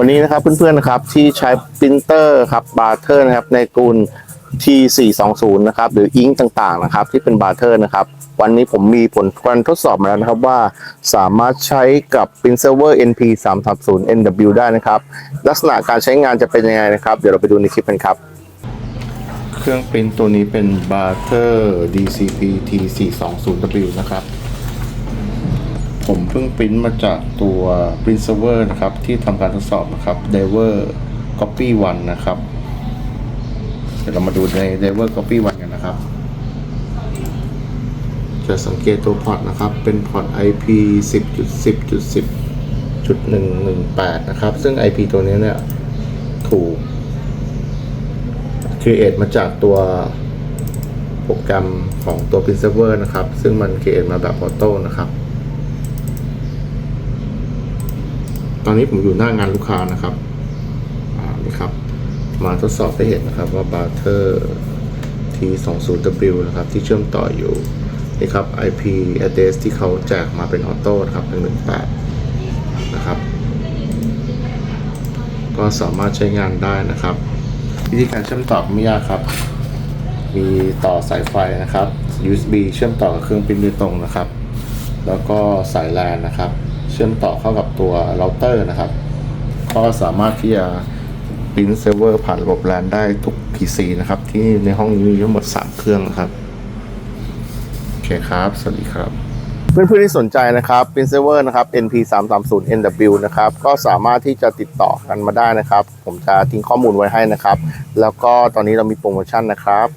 วันนี้นะครับเพื่อนๆนะครับที่ใช้ปรินเตอร์ครับบาร์เทอร์นะครับในกลุ่น T420 นะครับหรืออิงต่างๆนะครับที่เป็นบาร์เทอร์นะครับวันนี้ผมมีผลการทดสอบมาแล้วนะครับว่าสามารถใช้กับ Print Server NP330 NW ได้นะครับ ลักษณะการใช้งานจะเป็นยังไงนะครับ เดี๋ยวเราไปดูในคลิปกันครับ เครื่องปริ้นตัวนี้เป็น Barter DCP T420W นะครับ ผมเพิ่งปริ้นมาจากตัว Print Server นะครับ ที่ทำการทดสอบนะครับ Diver Copy 1 นะครับ เดี๋ยวเรามาดูใน Diver Copy 1 กันนะครับ จะสังเกตตัวพอร์ตนะครับ เป็นพอร์ต IP 10.10.10.118 นะครับ ซึ่ง IP ตัวนี้เนี่ย ถูก create มาจากตัวโปรแกรมของตัว Print Server นะครับ ซึ่งมัน create มาแบบออโต้นะครับ ต อนนี้ผมอยู่หน้างานลูกค้านะครับอ่านี่ครับ มาทดสอบให้เห็นนะครับว่า Barter T20W นะครับ ที่เชื่อมต่ออยู่นี่ครับ IP address ที่เขาแจกมาเป็นออโต้นะครับ118 นะครับ ก็สามารถใช้งานได้นะครับ วิธีการเชื่อมต่อไม่ยากครับ มีต่อสายไฟนะครับ USB เชื่อมต่อกับเครื่องปิ้นโดยตรงนะครับ แล้วก็สาย LAN นะครับ ชื่อมต่อเข้ากับตัวเราเตอร์นะครับ ก็สามารถที่จะปริ้นเซิร์ฟเวอร์ผ่านระบบ LAN ได้ทุก PC นะครับ ที่ในห้องนี้มีทั้งหมด 3 เครื่องนะครับ โอเคครับ สวัสดีครับเพื่อนๆที่สนใจนะครับ Pin Server นะครับ NP330 NW นะครับ ก็สามารถที่จะติดต่อกันมาได้นะครับ ผมจะทิ้งข้อมูลไว้ให้นะครับ แล้วก็ตอนนี้เรามีโปรโมชั่นนะครับ